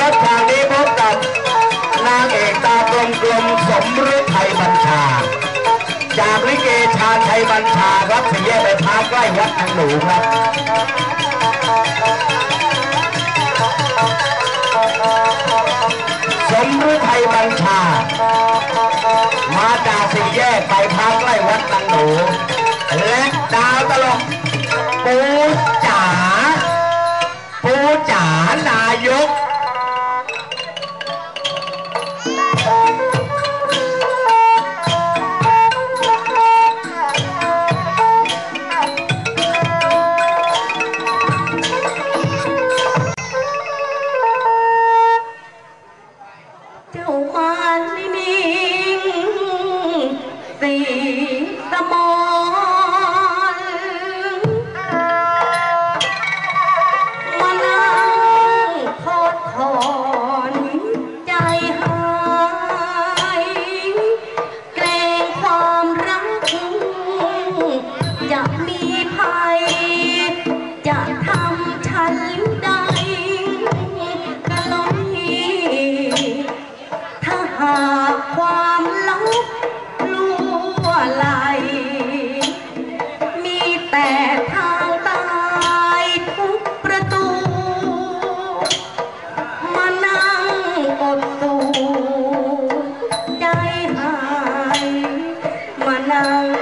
ราะฉากนี้พบกับนางเอกตากลมกลมสมฤทัยบัญชา จากลิเกชาญชัยบัญชารับสี่แยกไปพักใกล้วัดทางหนูครับสมฤทัยบัญชา มาจากสี่แยกไปพัก จ๋านายก ม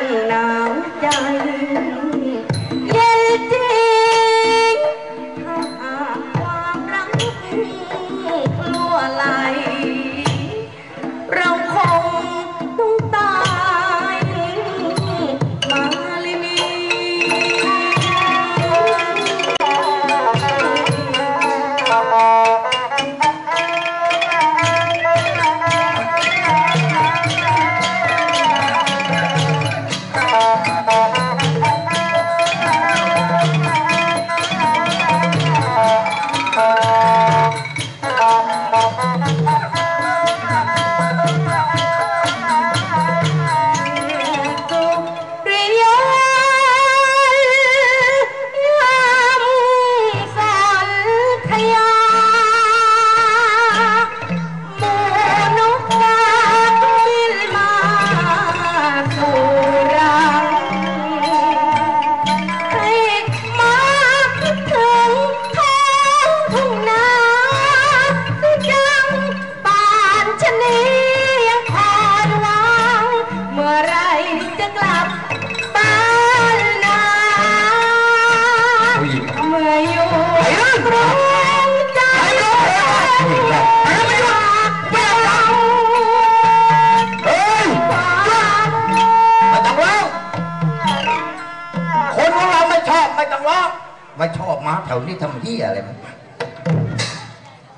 ไม่ชอบม้าแถวนี้ทำที่อะไรมั้ย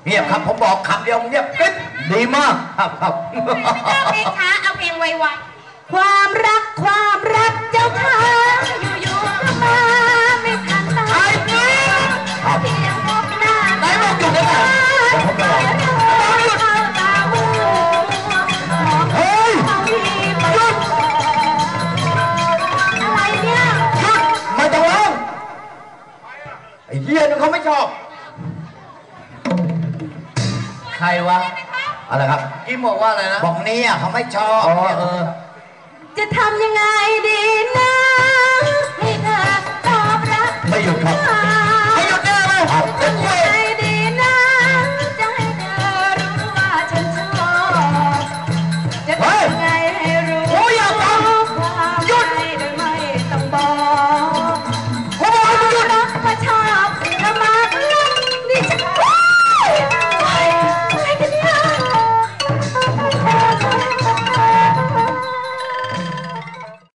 เงียบครับผมบอกคำเดียวเงียบกริ๊บดีมากครับครับเอาเพลงช้าเอาเพลงไวๆความรักความรักเจ้าค่ะ ไอ้เหี้ยนี่เขาไม่ชอบ ใครวะ อะไรครับ กิมบอกว่าอะไรนะ บอกนี่อะเขาไม่ชอบอ๋อเออ จะทำยังไงดีนะให้เธอตอบรับ ไม่หยุดครับเธ